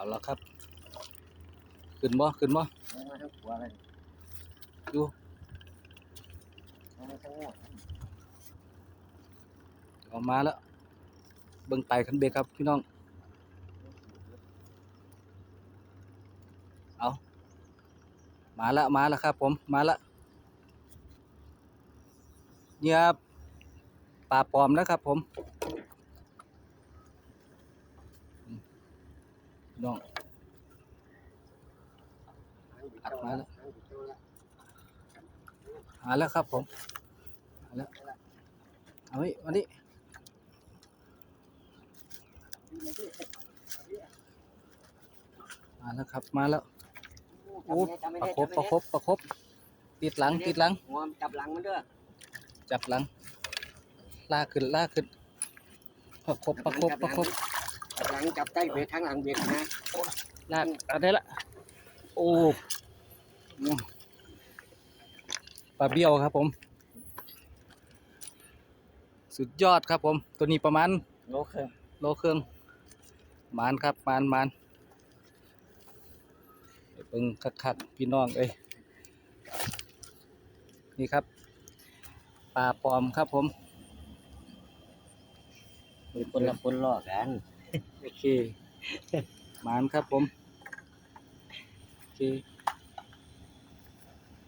เอาละครับ ขึ้นบ่ขึ้นบ่เอามาทั้งหัวเลยอยู่ออกมาแล้ว เบิ่งไตคันเบรกครับพี่น้อง เอามาละมาละครับ ผมมาละเนี่ยปลาปลอมนะครับผม น้องอัดมาแล้วมาแล้วครับผมมาแล้วเอาไว้มาดิมาแล้วครับมาแล้วโอ้ประคบประคบประคบติดหลังติดหลังงอมจับหลังมันเด้อจับหลังลากขึ้นลากขึ้นประคบประคบประคบจับห ลังจับใต้เบรกข้างหลังเบรกนะลากเอะไรละโอ้ปลาเบี้ยวครับผม สุดยอดครับผม ตัวนี้ประมาณโลครึ่งโลเครื่องมานครับมานมานไปเบิ่งคักๆพี่น้องเอ้ยนี่ครับปลาปลอมครับผมมีคนละคนล่อกัน โอเคมานครับผม โอเค